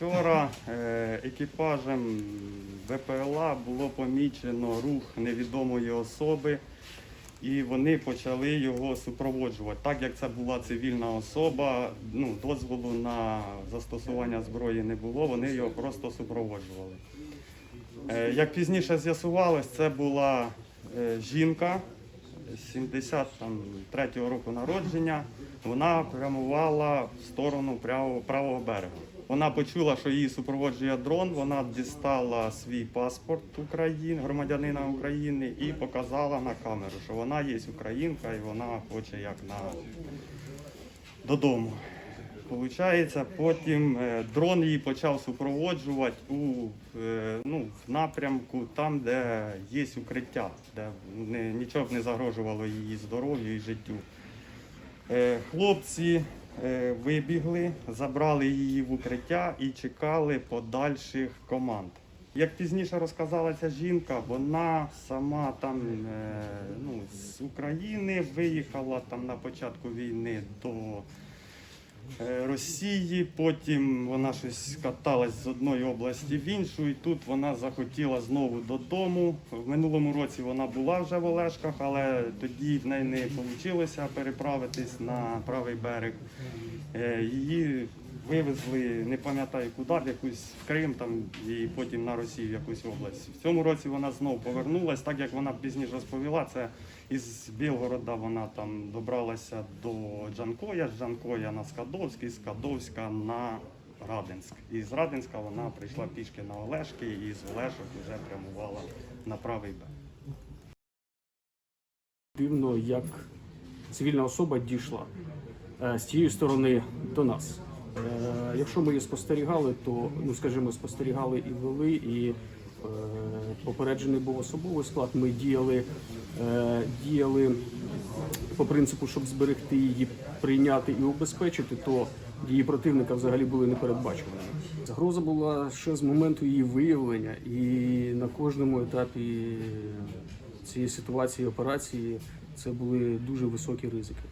Вчора е, екіпажем ВПЛА було помічено рух невідомої особи, і вони почали його супроводжувати. Так як це була цивільна особа, ну, дозволу на застосування зброї не було, вони його просто супроводжували. Е, Як пізніше з'ясувалось, це була е, жінка 73-го року народження. Вона прямувала в сторону правого, правого берега. Вона почула, що її супроводжує дрон. Вона дістала свій паспорт України, громадянина України, і показала на камеру, що вона є українка і вона хоче як на додому. Получається, потім е, дрон її почав супроводжувати у е, ну, в напрямку там, де є укриття, де нічого б не загрожувало її здоров'ю і життю. Е, Хлопці вибігли, забрали її в укриття і чекали подальших команд. Як пізніше розказала ця жінка, вона сама там ну, з України виїхала там на початку війни до Росії. Потім вона щось каталась з одної області в іншу, і тут вона захотіла знову додому. В минулому році вона була вже в Олешках, але тоді в неї не вийшло переправитись на правий берег. Е, Її вивезли, не пам'ятаю куди, в якусь в Крим там і потім на Росію, якусь область. В цьому році вона знову повернулась, так як вона пізніше розповіла, це із Білгорода вона там добралася до Джанкоя, з Джанкоя на Скадовський, з Скадовська на Радинськ. І з Радинська вона прийшла пішки на Олешки і з Олешок вже прямувала на правий берег. дивно, як цивільна особа дійшла е, з тієї сторони до нас. Е, Якщо ми її спостерігали, то ну скажімо, спостерігали і вели, і е, попереджений був особовий склад. Ми діяли, е, діяли по принципу, щоб зберегти її, прийняти і убезпечити, то дії противника взагалі були непередбачуваними. Загроза була ще з моменту її виявлення, і на кожному етапі цієї ситуації операції це були дуже високі ризики.